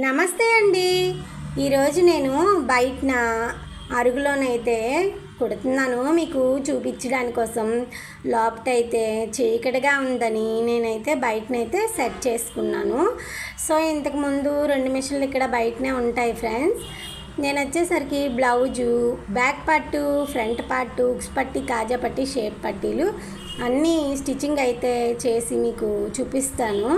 నమస్తే అండి. ఈరోజు నేను బయటన అరుగులోనైతే కుడుతున్నాను. మీకు చూపించడాని కోసం లోపటైతే చీకటిగా ఉందని నేనైతే బయటనైతే సెట్ చేసుకున్నాను. సో ఇంతకుముందు రెండు మిషన్లు ఇక్కడ బయటనే ఉంటాయి ఫ్రెండ్స్. నేను వచ్చేసరికి blouse back part front part hooks పట్టి కాజా పట్టి షేప్ పట్టీలు అన్నీ స్టిచ్చింగ్ అయితే చేసి మీకు చూపిస్తాను.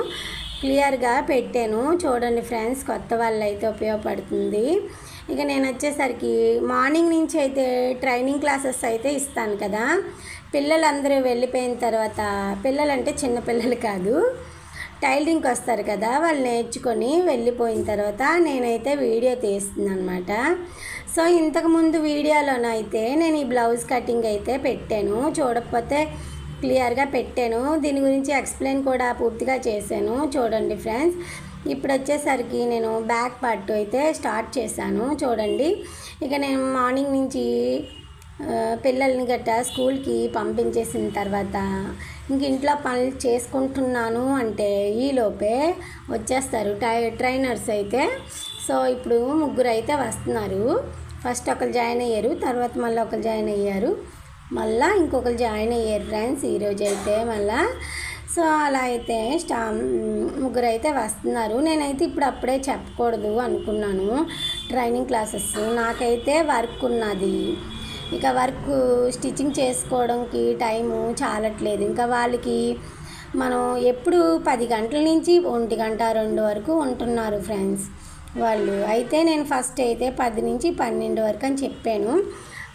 క్లియర్గా పెట్టాను. చూడండి ఫ్రెండ్స్ కొత్త వాళ్ళు అయితే ఉపయోగపడుతుంది. ఇక నేను వచ్చేసరికి మార్నింగ్ నుంచి అయితే ట్రైనింగ్ క్లాసెస్ అయితే ఇస్తాను కదా. పిల్లలందరూ వెళ్ళిపోయిన తర్వాత పిల్లలంటే చిన్న పిల్లలు కాదు టైలరింగ్కి వస్తారు కదా. వాళ్ళు నేర్చుకొని వెళ్ళిపోయిన తర్వాత నేనైతే వీడియో తీస్తున్నాను అనమాట సో ఇంతకుముందు వీడియోలోనైతే నేను ఈ బ్లౌజ్ కటింగ్ అయితే పెట్టాను. చూడకపోతే క్లియర్గా పెట్టాను. దీని గురించి ఎక్స్ప్లెయిన్ కూడా పూర్తిగా చేశాను. చూడండి ఫ్రెండ్స్ ఇప్పుడు వచ్చేసరికి నేను బ్యాక్ పార్ట్ అయితే స్టార్ట్ చేశాను. చూడండి ఇక నేను మార్నింగ్ నుంచి పిల్లల్ని గట్ట స్కూల్కి పంపించేసిన తర్వాత ఇంక ఇంట్లో పనులు చేసుకుంటున్నాను అంటే ఈలోపే వచ్చేస్తారు టై ట్రైనర్స్ అయితే. సో ఇప్పుడు ముగ్గురు అయితే వస్తున్నారు. ఫస్ట్ ఒకరు జాయిన్ అయ్యారు తర్వాత మళ్ళీ ఒకరు జాయిన్ అయ్యారు. మళ్ళీ ఇంకొకరు జాయిన్ అయ్యారు ఫ్రెండ్స్ ఈరోజు అయితే మళ్ళీ. సో అలా అయితే స్టా ముగ్గురు అయితే వస్తున్నారు. నేనైతే ఇప్పుడు అప్పుడే చెప్పకూడదు అనుకున్నాను. ట్రైనింగ్ క్లాసెస్ నాకైతే వర్క్ ఉన్నది. ఇక వర్క్ స్టిచ్చింగ్ చేసుకోవడానికి టైము చాలట్లేదు. ఇంకా వాళ్ళకి మనం ఎప్పుడు పది గంటల నుంచి ఒంటి గంట రెండు వరకు ఉంటున్నారు ఫ్రెండ్స్ వాళ్ళు. అయితే నేను ఫస్ట్ అయితే పది నుంచి పన్నెండు వరకు అని చెప్పాను.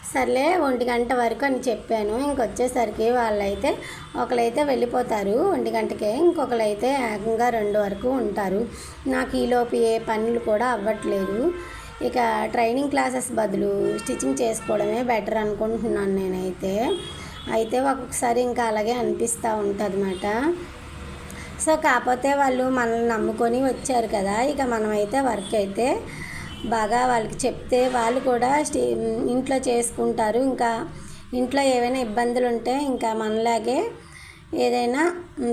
సర్లే ఒంటి గంట వరకు అని చెప్పాను. ఇంకొచ్చేసరికి వాళ్ళైతే ఒకరైతే వెళ్ళిపోతారు. ఒంటి గంటకే ఇంకొకరు అయితే ఏకంగా రెండు వరకు ఉంటారు. నాకు ఈలోపు ఏ పనులు కూడా అవ్వట్లేదు. ఇక ట్రైనింగ్ క్లాసెస్ బదులు స్టిచ్చింగ్ చేసుకోవడమే బెటర్ అనుకుంటున్నాను నేనైతే. అయితే ఒక్కొక్కసారి ఇంకా అలాగే అనిపిస్తూ ఉంటుంది సో కాకపోతే వాళ్ళు మనల్ని నమ్ముకొని వచ్చారు కదా ఇక మనమైతే వర్క్ అయితే బాగా వాళ్ళకి చెప్తే వాళ్ళు కూడా ఇంట్లో చేసుకుంటారు. ఇంకా ఇంట్లో ఏవైనా ఇబ్బందులు ఉంటే ఇంకా మనలాగే ఏదైనా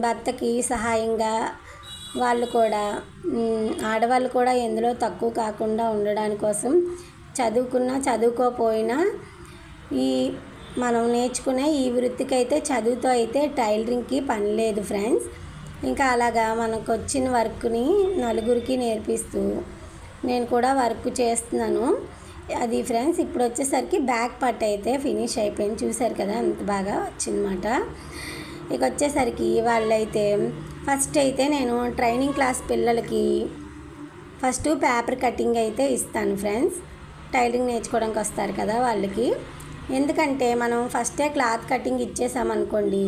భర్తకి సహాయంగా వాళ్ళు కూడా ఆడవాళ్ళు కూడా ఎందులో తక్కువ కాకుండా ఉండడానికి కోసం చదువుకున్నా చదువుకోపోయినా ఈ మనం నేర్చుకునే ఈ వృత్తికి అయితే చదువుతో అయితే టైలరింగ్కి పని లేదు ఫ్రెండ్స్. ఇంకా అలాగా మనకు వచ్చిన వర్క్ని నలుగురికి నేర్పిస్తూ నేను కూడా వర్క్ చేస్తున్నాను. అది ఫ్రెండ్స్ ఇప్పుడు వచ్చేసరికి బ్యాక్ పార్ట్ అయితే ఫినిష్ అయిపోయింది. చూసారు కదా అంత బాగా వచ్చిందన్నమాట. ఇక వచ్చేసరికి వాళ్ళైతే ఫస్ట్ అయితే నేను ట్రైనింగ్ క్లాస్ పిల్లలకి ఫస్ట్ పేపర్ కటింగ్ అయితే ఇస్తాను ఫ్రెండ్స్. టైలింగ్ నేర్చుకోవడానికి వస్తారు కదా వాళ్ళకి. ఎందుకంటే మనం ఫస్టే క్లాత్ కటింగ్ ఇచ్చేసామనుకోండి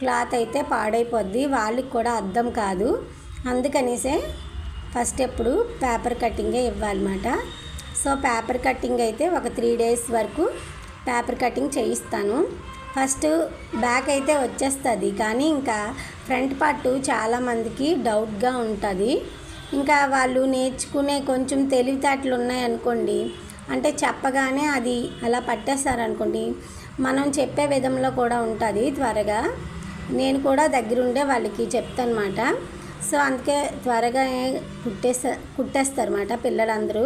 క్లాత్ అయితే పాడైపోద్ది. వాళ్ళకి కూడా అర్థం కాదు. అందుకనేసే ఫస్ట్ ఎప్పుడు పేపర్ కటింగే ఇవ్వాలన్నమాట. సో పేపర్ కటింగ్ అయితే ఒక త్రీ డేస్ వరకు పేపర్ కటింగ్ చేయిస్తాను. ఫస్ట్ బ్యాక్ అయితే వచ్చేస్తుంది కానీ ఇంకా ఫ్రంట్ పార్ట్ చాలామందికి డౌట్గా ఉంటుంది. ఇంకా వాళ్ళు నేర్చుకునే కొంచెం తెలివితేటలు ఉన్నాయనుకోండి అంటే చెప్పగానే అది అలా పట్టేస్తారనుకోండి మనం చెప్పే విధంలో కూడా ఉంటుంది త్వరగా. నేను కూడా దగ్గరుండే వాళ్ళకి చెప్తానమాట సో అందుకే త్వరగా కుట్టేస్తా కుట్టేస్తారన్నమాట పిల్లలందరూ.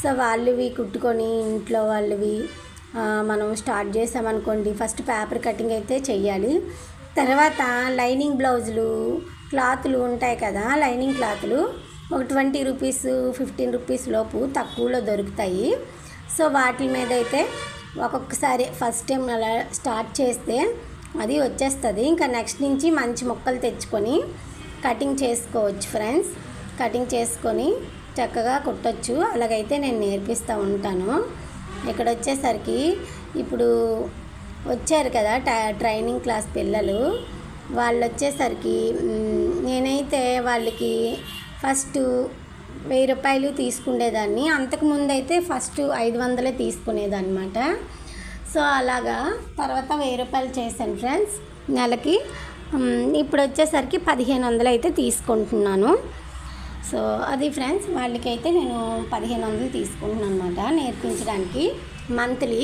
సో వాళ్ళవి కుట్టుకొని ఇంట్లో వాళ్ళవి మనం స్టార్ట్ చేసామనుకోండి ఫస్ట్ పేపర్ కటింగ్ అయితే చెయ్యాలి. తర్వాత లైనింగ్ బ్లౌజులు క్లాతులు ఉంటాయి కదా లైనింగ్ క్లాతులు. ఒక ట్వంటీ రూపీస్ ఫిఫ్టీన్ రూపీస్ లోపు తక్కువలో దొరుకుతాయి. సో వాటి మీద అయితే ఒక్కొక్కసారి ఫస్ట్ టైం అలా స్టార్ట్ చేస్తే అది వచ్చేస్తుంది. ఇంకా నెక్స్ట్ నుంచి మంచి మొక్కలు తెచ్చుకొని కటింగ్ చేసుకోవచ్చు ఫ్రెండ్స్. కటింగ్ చేసుకొని చక్కగా కుట్టచ్చు. అలాగైతే నేను నేర్పిస్తూ ఉంటాను. ఇక్కడ వచ్చేసరికి ఇప్పుడు వచ్చారు కదా ట్రైనింగ్ క్లాస్ పిల్లలు. వాళ్ళు వచ్చేసరికి నేనైతే వాళ్ళకి ఫస్ట్ వెయ్యి రూపాయలు తీసుకునేదాన్ని అంతకుముందు అయితే ఫస్ట్ ఐదు వందలే తీసుకునేదాన్ని సో అలాగా తర్వాత వెయ్యి రూపాయలు చేశాను ఫ్రెండ్స్. నెలకి ఇప్పుడు వచ్చేసరికి పదిహేను వందలు అయితే తీసుకుంటున్నాను. సో అది ఫ్రెండ్స్ వాళ్ళకైతే నేను పదిహేను వందలు తీసుకుంటున్నాను అనమాట నేర్పించడానికి మంత్లీ.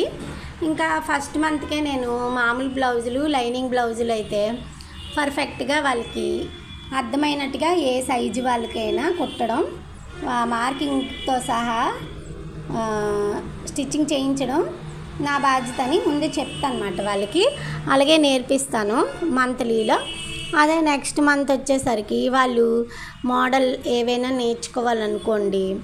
ఇంకా ఫస్ట్ మంత్కే నేను మామూలు బ్లౌజులు లైనింగ్ బ్లౌజులు అయితే పర్ఫెక్ట్గా వాళ్ళకి అర్థమైనట్టుగా ఏ సైజు వాళ్ళకైనా కుట్టడం మార్కింగ్తో సహా స్టిచ్చింగ్ చేయించడం నా బాధ్యత అని ముందు చెప్తాను వాళ్ళకి. అలాగే నేర్పిస్తాను మంత్లీలో. అదే నెక్స్ట్ మంత్ వచ్చేసరికి వాళ్ళు మోడల్ ఏవైనా నేర్చుకోవాలనుకోండి.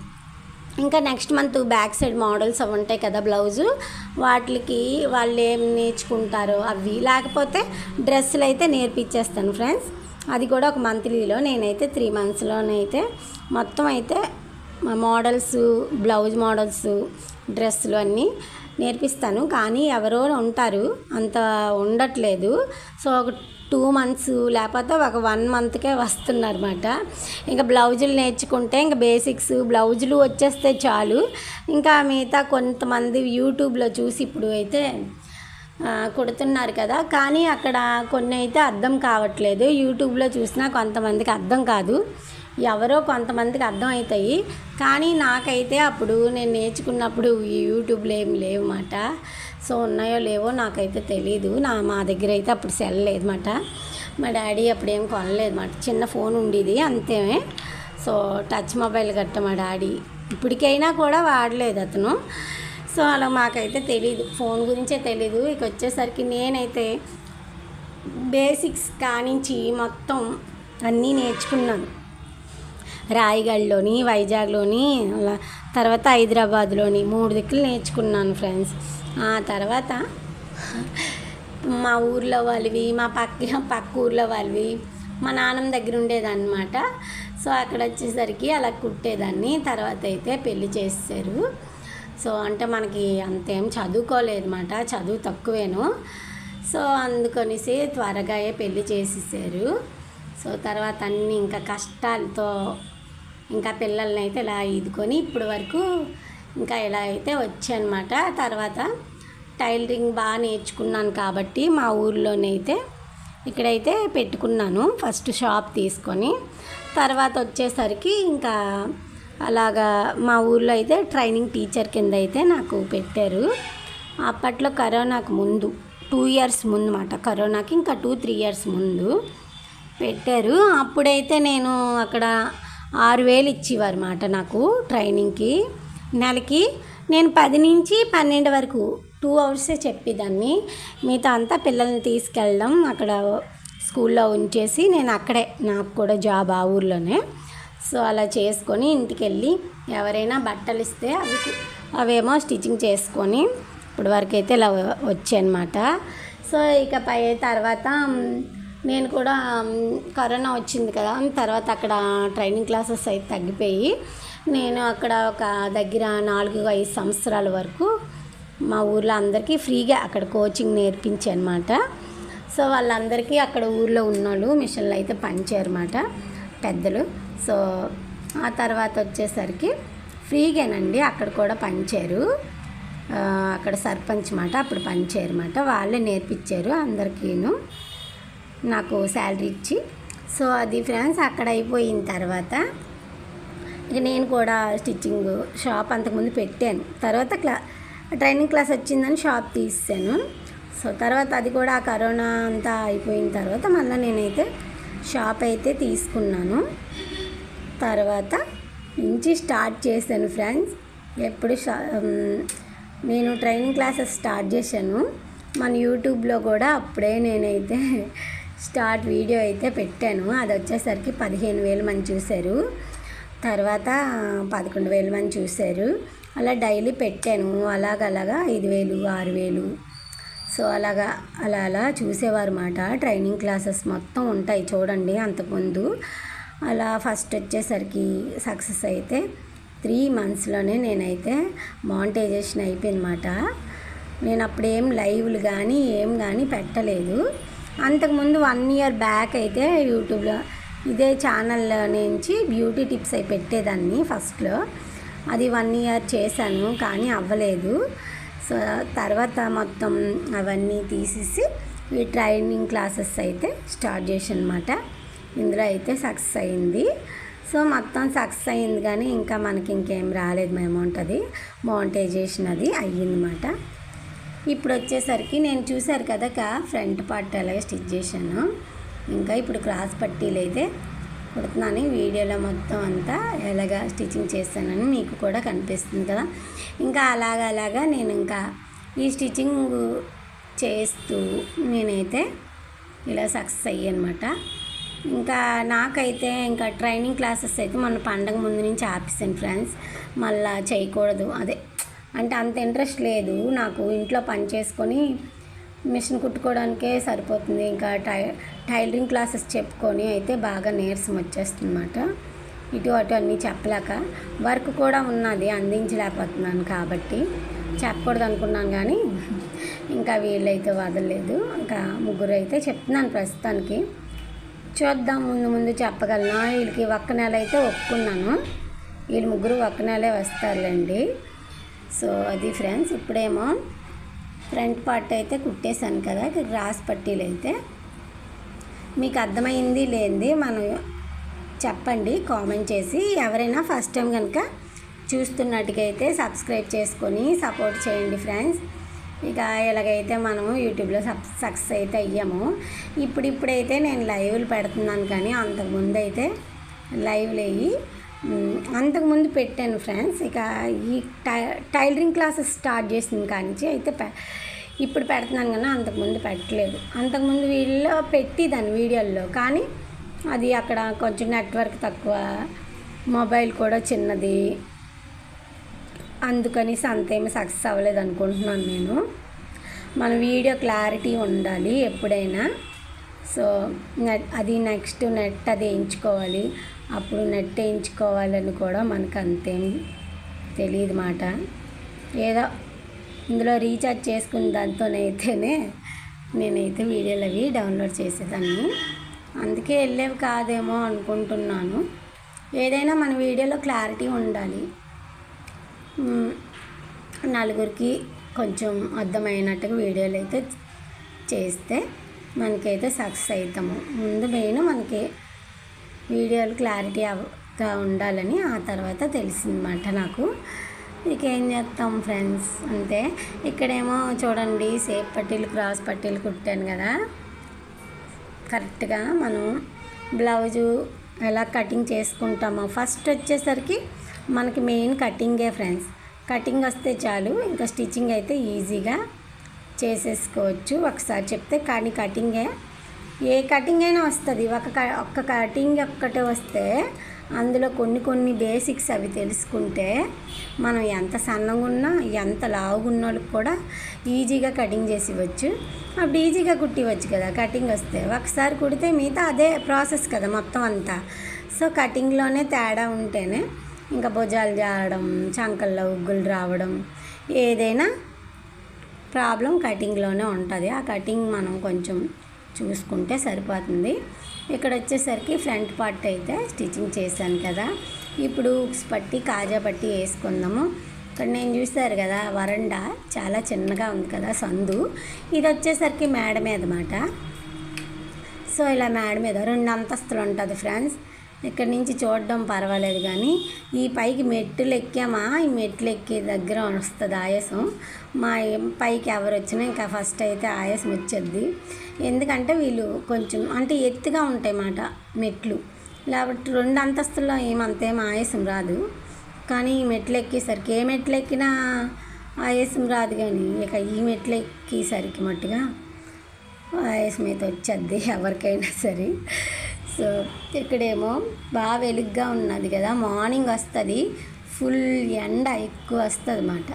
ఇంకా next month back side models అవి ఉంటాయి కదా బ్లౌజు వాటికి వాళ్ళు ఏం నేర్చుకుంటారో అవి. లేకపోతే డ్రెస్సులు అయితే నేర్పించేస్తాను ఫ్రెండ్స్ అది కూడా ఒక మంత్లీలో. నేనైతే త్రీ మంత్స్లోనైతే మొత్తం అయితే మోడల్స్ బ్లౌజ్ మోడల్స్ డ్రెస్సులు అన్నీ నేర్పిస్తాను. కానీ ఎవరో ఉంటారు. అంత ఉండట్లేదు. సో ఒక టూ మంత్స్ లేకపోతే ఒక వన్ మంత్కే వస్తున్నారన్నమాట. ఇంకా బ్లౌజులు నేర్చుకుంటే ఇంకా బేసిక్స్ బ్లౌజులు వచ్చేస్తే చాలు. ఇంకా మిగతా కొంతమంది యూట్యూబ్లో చూసి ఇప్పుడు అయితే కుడుతున్నారు కదా. కానీ అక్కడ కొన్ని అయితే అర్థం కావట్లేదు. యూట్యూబ్లో చూసినా కొంతమందికి అర్థం కాదు. ఎవరో కొంతమందికి అర్థం అవుతాయి. కానీ నాకైతే అప్పుడు నేను నేర్చుకున్నప్పుడు ఈ యూట్యూబ్లో ఏం లేవన్నమాట సో ఉన్నాయో లేవో నాకైతే తెలీదు. నా మా దగ్గర అయితే అప్పుడు సెల్ లేదన్నమాట మా డాడీ అప్పుడు ఏం కొనలేదన్నమాట చిన్న ఫోన్ ఉండేది అంతే. సో టచ్ మొబైల్ గట్ట మా డాడీ. ఇప్పటికైనా కూడా వాడలేదు అతను. సో అలా మాకైతే తెలీదు. ఫోన్ గురించే తెలీదు. ఇక వచ్చేసరికి నేనైతే బేసిక్స్ కానించి మొత్తం అన్నీ నేర్చుకున్నాను. రాయగఢ్లోని వైజాగ్లోని అలా తర్వాత హైదరాబాద్లోని మూడు దిక్కులు నేర్చుకున్నాను ఫ్రెండ్స్. ఆ తర్వాత మా ఊర్లో వాళ్ళవి మా పక్క పక్క ఊర్లో వాళ్ళవి మా నాన్నమ్మ దగ్గర ఉండేదన్నమాట. సో అక్కడ వచ్చేసరికి అలా కుట్టేదాన్ని. తర్వాత అయితే పెళ్ళి చేసేసారు సో అంటే మనకి అంతేం చదువుకోలేదన్నమాట చదువు తక్కువేను. సో అందుకనేసి త్వరగా పెళ్ళి చేసేసారు. సో తర్వాత అన్నీ ఇంకా కష్టాలతో ఇంకా పిల్లల్ని అయితే ఇలా ఈదుకొని ఇప్పుడు వరకు ఇంకా ఇలా అయితే వచ్చానమాట. తర్వాత టైలరింగ్ బాగా నేర్చుకున్నాను కాబట్టి మా ఊర్లోనైతే ఇక్కడైతే పెట్టుకున్నాను ఫస్ట్ షాప్ తీసుకొని. తర్వాత వచ్చేసరికి ఇంకా అలాగా మా ఊర్లో అయితే ట్రైనింగ్ టీచర్ కింద అయితే నాకు పెట్టారు. అప్పట్లో కరోనాకు ముందు టూ ఇయర్స్ ముందు మాట కరోనాకి ఇంకా టూ త్రీ ఇయర్స్ ముందు పెట్టారు. అప్పుడైతే నేను అక్కడ ఆరు వేలు ఇచ్చేవారు మాట నాకు ట్రైనింగ్కి. నెలకి నేను పది నుంచి పన్నెండు వరకు టూ అవర్సే చెప్పేదాన్ని. మిగతా అంతా పిల్లల్ని తీసుకెళ్ళడం అక్కడ స్కూల్లో ఉంచేసి నేను అక్కడే నాకు కూడా జాబ్ ఆ ఊర్లోనే. సో అలా చేసుకొని ఇంటికి వెళ్ళి ఎవరైనా బట్టలు ఇస్తే అవి అవేమో స్టిచ్చింగ్ చేసుకొని ఇప్పుడు వరకు అయితే ఇలా వచ్చాయన్నమాట. సో ఇక పై తర్వాత నేను కూడా కరోనా వచ్చింది కదా తర్వాత అక్కడ ట్రైనింగ్ క్లాసెస్ అయితే తగ్గిపోయి నేను అక్కడ ఒక దగ్గర నాలుగు ఐదు సంవత్సరాల వరకు మా ఊర్లో అందరికీ ఫ్రీగా అక్కడ కోచింగ్ నేర్పించానమాట. సో వాళ్ళందరికీ అక్కడ ఊర్లో ఉన్నోళ్ళు మిషన్లు అయితే పనిచేయరమాట పెద్దలు. సో ఆ తర్వాత వచ్చేసరికి ఫ్రీగానండి అక్కడ కూడా పంచారు అక్కడ సర్పంచ్ మాట అప్పుడు పంచారన్నమాట వాళ్ళే నేర్పించారు అందరికీను. నాకు శాలరీ ఇచ్చి. సో అది ఫ్రెండ్స్ అక్కడ అయిపోయిన తర్వాత ఇక నేను కూడా స్టిచ్చింగ్ షాప్ అంతకుముందు పెట్టాను. తర్వాత క్లా ట్రైనింగ్ క్లాస్ వచ్చిందని షాప్ తీసాను. సో తర్వాత అది కూడా కరోనా అంతా అయిపోయిన తర్వాత మళ్ళీ నేనైతే షాప్ అయితే తీసుకున్నాను. తర్వాత నుంచి స్టార్ట్ చేశాను ఫ్రెండ్స్. ఎప్పుడు షా నేను ట్రైనింగ్ క్లాసెస్ స్టార్ట్ చేశాను. మన యూట్యూబ్లో కూడా అప్పుడే నేనైతే స్టార్ట్ వీడియో అయితే పెట్టాను. అది వచ్చేసరికి పదిహేను వేలు మంది చూశారు. తర్వాత పదకొండు వేలు మంది చూశారు. అలా డైలీ పెట్టాను. అలాగలాగా ఐదు వేలు ఆరు వేలు. సో అలాగా అలా అలా చూసేవారు మాట ట్రైనింగ్ క్లాసెస్ మొత్తం ఉంటాయి చూడండి అంతకుముందు. అలా ఫస్ట్ వచ్చేసరికి సక్సెస్ అయితే త్రీ మంత్స్లోనే నేనైతే మానిటైజేషన్ అయిపోయిందన్నమాట నేను అప్పుడేం లైవ్లు కానీ ఏం కానీ పెట్టలేదు. అంతకుముందు వన్ ఇయర్ బ్యాక్ అయితే యూట్యూబ్లో ఇదే ఛానల్ నుంచి బ్యూటీ టిప్స్ అయి పెట్టేదాన్ని ఫస్ట్లో అది వన్ ఇయర్ చేశాను కానీ అవ్వలేదు. సో తర్వాత మొత్తం అవన్నీ తీసేసి ఈ ట్రైనింగ్ క్లాసెస్ అయితే స్టార్ట్ చేశాను అనమాట ఇందులో అయితే సక్సెస్ అయింది. సో మొత్తం సక్సెస్ అయింది కానీ ఇంకా మనకి ఇంకేం రాలేదు అమౌంట్ అది మోనిటైజేషన్ అది అయ్యిందన్నమాట ఇప్పుడు వచ్చేసరికి నేను చూశారు కదా కా ఫ్రంట్ పార్ట్ అలాగే స్టిచ్ చేశాను. ఇంకా ఇప్పుడు క్రాస్ పట్టీలు అయితే కుడుతున్నాను వీడియోలో మొత్తం అంతా ఎలాగా స్టిచ్చింగ్ చేస్తానని మీకు కూడా కనిపిస్తుంది కదా. ఇంకా అలాగ అలాగా నేను ఇంకా ఈ స్టిచ్చింగ్ చేస్తూ నేనైతే ఇలా సక్సెస్ అయ్యానమాట. ఇంకా నాకైతే ఇంకా ట్రైనింగ్ క్లాసెస్ అయితే మొన్న పండగ ముందు నుంచి ఆపిస్తాను ఫ్రెండ్స్. మళ్ళా చేయకూడదు. అదే అంటే అంత ఇంట్రెస్ట్ లేదు. నాకు ఇంట్లో పని చేసుకొని మిషన్ కుట్టుకోవడానికే సరిపోతుంది. ఇంకా టై టైలరింగ్ క్లాసెస్ చెప్పుకొని అయితే బాగా నీరసం వచ్చేస్తుందన్నమాట. ఇటు అటు అన్నీ చెప్పలేక వర్క్ కూడా ఉన్నది అందించలేకపోతున్నాను కాబట్టి చెప్పకూడదు అనుకున్నాను కానీ ఇంకా వీళ్ళైతే వదలలేదు. ఇంకా ముగ్గురు అయితే చెప్తున్నాను ప్రస్తుతానికి. చూద్దాం ముందు ముందు చెప్పగలను? వీళ్ళకి ఒక్క నెల అయితే ఒప్పుకున్నాను. వీళ్ళు ముగ్గురు ఒక్క నెలే వస్తారులేండి. సో అది ఫ్రెండ్స్ ఇప్పుడేమో ఫ్రంట్ పార్ట్ అయితే కుట్టేశాను కదా ఇక్కడ గ్రాస్ పట్టీలు అయితే మీకు అర్థమైంది లేనిది మనం చెప్పండి కామెంట్ చేసి. ఎవరైనా ఫస్ట్ టైం కనుక చూస్తున్నట్టుకైతే సబ్స్క్రైబ్ చేసుకొని సపోర్ట్ చేయండి ఫ్రెండ్స్. ఇక ఇలాగైతే మనము యూట్యూబ్లో సబ్ సక్సెస్ అయితే అయ్యాము ఇప్పుడిప్పుడైతే నేను లైవ్లు పెడుతున్నాను కానీ అంతకుముందు అయితే లైవ్లు అయ్యి అంతకుముందు పెట్టాను ఫ్రెండ్స్. ఇక ఈ టై టైలరింగ్ క్లాసెస్ స్టార్ట్ చేసింది కానించి అయితే పె- ఇప్పుడు పెడుతున్నాను కానీ అంతకుముందు పెట్టలేదు. అంతకుముందు వీళ్ళలో పెట్టేదాన్ని వీడియోల్లో కానీ అది అక్కడ కొంచెం నెట్వర్క్ తక్కువ మొబైల్ కూడా చిన్నది. అందుకని అంతేమి సక్సెస్ అవ్వలేదు అనుకుంటున్నాను నేను. మన వీడియో క్లారిటీ ఉండాలి ఎప్పుడైనా. సో నెట్ అది నెక్స్ట్ నెట్ అది వేయించుకోవాలి అప్పుడు నెట్ వేయించుకోవాలని కూడా మనకు అంతేం తెలియదు మాట. ఏదో ఇందులో రీఛార్జ్ చేసుకున్న దాంతోనైతేనే నేనైతే వీడియోలు అవి డౌన్లోడ్ చేసేదాన్ని. అందుకే వెళ్ళేవి కాదేమో అనుకుంటున్నాను. ఏదైనా మన వీడియోలో క్లారిటీ ఉండాలి. నలుగురికి కొంచెం అర్థమైనట్టుగా వీడియోలు అయితే చేస్తే మనకైతే సక్సెస్ అవుతాము ముందు మెయిన్ మనకి వీడియోలు క్లారిటీ అవగా ఉండాలని ఆ తర్వాత తెలిసిందన్నమాట నాకు. ఇక ఏం చేస్తాం ఫ్రెండ్స్? అంతే ఇక్కడేమో చూడండి సేఫ్ పట్టీలు క్రాస్ పట్టీలు కుట్టాను కదా. కరెక్ట్గా మనం బ్లౌజు ఎలా కటింగ్ చేసుకుంటామో ఫస్ట్ వచ్చేసరికి మనకి మెయిన్ కటింగే ఫ్రెండ్స్. కటింగ్ వస్తే చాలు ఇంకా స్టిచ్చింగ్ అయితే ఈజీగా చేసేసుకోవచ్చు. ఒకసారి చెప్తే కానీ కటింగే ఏ కటింగ్ అయినా వస్తుంది. ఒక క- ఒక్క కటింగ్ ఒక్కటే వస్తే అందులో కొన్ని కొన్ని బేసిక్స్ అవి తెలుసుకుంటే మనం ఎంత సన్నగా ఉన్నా ఎంత లావుగా ఉన్న వాళ్ళకి కూడా ఈజీగా కటింగ్ చేసి ఇవ్వచ్చు అప్పుడు ఈజీగా కుట్టివచ్చు కదా. కటింగ్ వస్తే ఒకసారి కుడితే మిగతా అదే ప్రాసెస్ కదా మొత్తం అంతా. సో కటింగ్లోనే తేడా ఉంటేనే ఇంకా భుజాలు జారడం చంకల్లో ఉగ్గులు రావడం ఏదైనా ప్రాబ్లం కటింగ్లోనే ఉంటుంది. ఆ కటింగ్ మనం కొంచెం చూసుకుంటే సరిపోతుంది. ఇక్కడ వచ్చేసరికి ఫ్రంట్ పార్ట్ అయితే స్టిచ్చింగ్ చేశాను కదా. ఇప్పుడు ఉక్స్ పట్టి కాజా పట్టి వేసుకుందాము. ఇక్కడ నేను చూశారు కదా వరండా చాలా చిన్నగా ఉంది కదా సందు. ఇది వచ్చేసరికి మేడ మీద మాట సో ఇలా మేడ మీద రెండు అంతస్తులు ఉంటుంది ఫ్రెండ్స్. ఇక్కడ నుంచి చూడడం పర్వాలేదు కానీ ఈ పైకి మెట్లు ఎక్కామా ఈ మెట్లు ఎక్కే దగ్గర వస్తుంది ఆయాసం. మా పైకి ఎవరు వచ్చినా ఇంకా ఫస్ట్ అయితే ఆయాసం వచ్చేది ఎందుకంటే వీళ్ళు కొంచెం అంటే ఎత్తుగా ఉంటాయి మాట మెట్లు. లేకపోతే రెండు అంతస్తుల్లో ఏమంతేం ఆయాసం రాదు. కానీ ఈ మెట్లు ఎక్కేసరికి ఏ మెట్లు ఎక్కినా ఆయాసం రాదు కానీ ఇక ఈ మెట్లు ఎక్కేసరికి మట్టుగా ఆయాసం అయితే వచ్చేది ఎవరికైనా సరే. సో ఇక్కడేమో బాగా వెలుగ్గా ఉన్నది కదా మార్నింగ్ వస్తుంది ఫుల్ ఎండ ఎక్కువ వస్తుంది అన్నమాట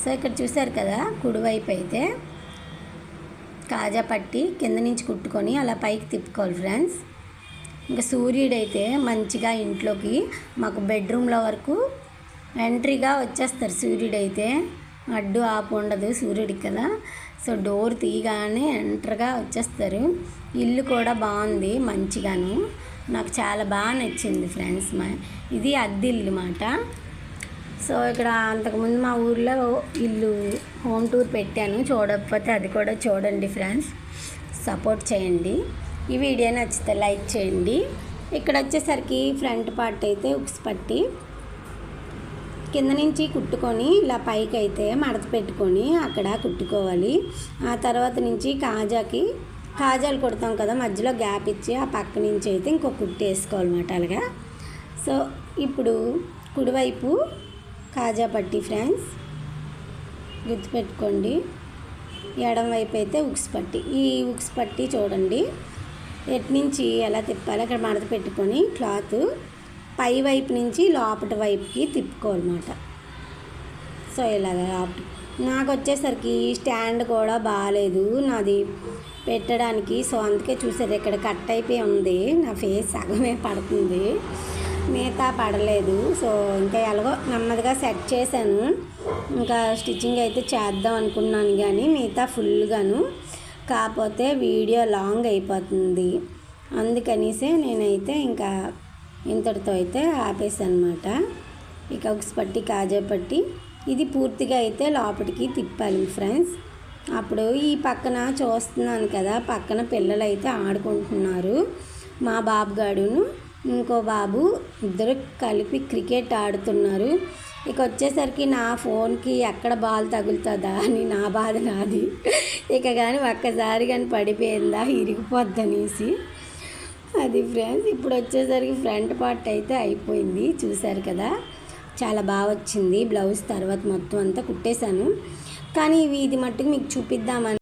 సో ఇక్కడ చూసారు కదా కుడివైపు అయితే కాజా పట్టి కింద నుంచి కుట్టుకొని అలా పైకి తిప్పుకోవాలి ఫ్రెండ్స్. ఇంకా సూర్యుడైతే మంచిగా ఇంట్లోకి మాకు బెడ్రూమ్లో వరకు ఎంట్రీగా వచ్చేస్తారు సూర్యుడైతే. అడ్డు ఆపు ఉండదు సూర్యుడికి కదా. సో డోర్ తీయగానే ఎంటర్గా వచ్చేస్తారు. ఇల్లు కూడా బాగుంది మంచిగాను. నాకు చాలా బాగా నచ్చింది ఫ్రెండ్స్ మా ఇది అద్దె ఇల్లు మాట. సో ఇక్కడ అంతకుముందు మా ఊర్లో ఇల్లు హోమ్ టూర్ పెట్టాను. చూడకపోతే అది కూడా చూడండి ఫ్రెండ్స్. సపోర్ట్ చేయండి. ఈ వీడియో నచ్చితే లైక్ చేయండి. ఇక్కడ వచ్చేసరికి ఫ్రంట్ పార్ట్ అయితే ఉక్స్ పట్టి. కింద నుంచి కుట్టుకొని ఇలా పైకి అయితే మడత పెట్టుకొని అక్కడ కుట్టుకోవాలి. ఆ తర్వాత నుంచి కాజాకి కాజాలు కుడతాం కదా మధ్యలో గ్యాప్ ఇచ్చి ఆ పక్క నుంచి అయితే ఇంకో కుట్టు వేసుకోవాలన్నమాట అలాగా. సో ఇప్పుడు కుడివైపు కాజా పట్టి ఫ్రెండ్స్ గుర్తుపెట్టుకోండి. ఎడం వైపు అయితే ఉక్స్ పట్టి. ఈ ఉక్స్ పట్టి చూడండి. ఎట్నుంచి ఎలా తిప్పాలి అక్కడ మడత పెట్టుకొని క్లాత్ పై వైపు నుంచి లోపటి వైపుకి తిప్పుకోవాలన్నమాట. సో ఇలాగ లోపటి నాకు వచ్చేసరికి స్టాండ్ కూడా బాగాలేదు నాది పెట్టడానికి. సో అందుకే చూసారు ఇక్కడ కట్ అయిపోయి ఉంది. నా ఫేస్ సగమే పడుతుంది. మిగతా పడలేదు. సో ఇంకా ఎలాగో నెమ్మదిగా సెట్ చేశాను. ఇంకా స్టిచ్చింగ్ అయితే చేద్దాం అనుకున్నాను కానీ మిగతా ఫుల్గాను. కాకపోతే వీడియో లాంగ్ అయిపోతుంది. అందుకనిసే నేనైతే ఇంకా ఇంతటితో అయితే ఆపేసనమాట అనమాట ఇక ఉక్స్ పట్టి కాజా పట్టి ఇది పూర్తిగా అయితే లోపలికి తిప్పాలి ఫ్రెండ్స్. అప్పుడు ఈ పక్కన చూస్తున్నాను కదా పక్కన పిల్లలు అయితే ఆడుకుంటున్నారు. మా బాబు గాడును ఇంకో బాబు ఇద్దరు కలిపి క్రికెట్ ఆడుతున్నారు. ఇక వచ్చేసరికి నా ఫోన్కి ఎక్కడ బాల్ తగులుతుందా అని నా బాధ నాది. ఇక కానీ ఒక్కసారి కానీ పడిపోయిందా ఇరిగిపోద్దనేసి అది ఫ్రెండ్స్ ఇప్పుడు వచ్చేసరికి ఫ్రంట్ పార్ట్ అయితే అయిపోయింది చూశారు కదా? చాలా బాగా వచ్చింది బ్లౌజ్ తర్వాత మొత్తం అంతా కుట్టేశాను. కానీ ఇవి ఇది మట్టుకు మీకు చూపిద్దామని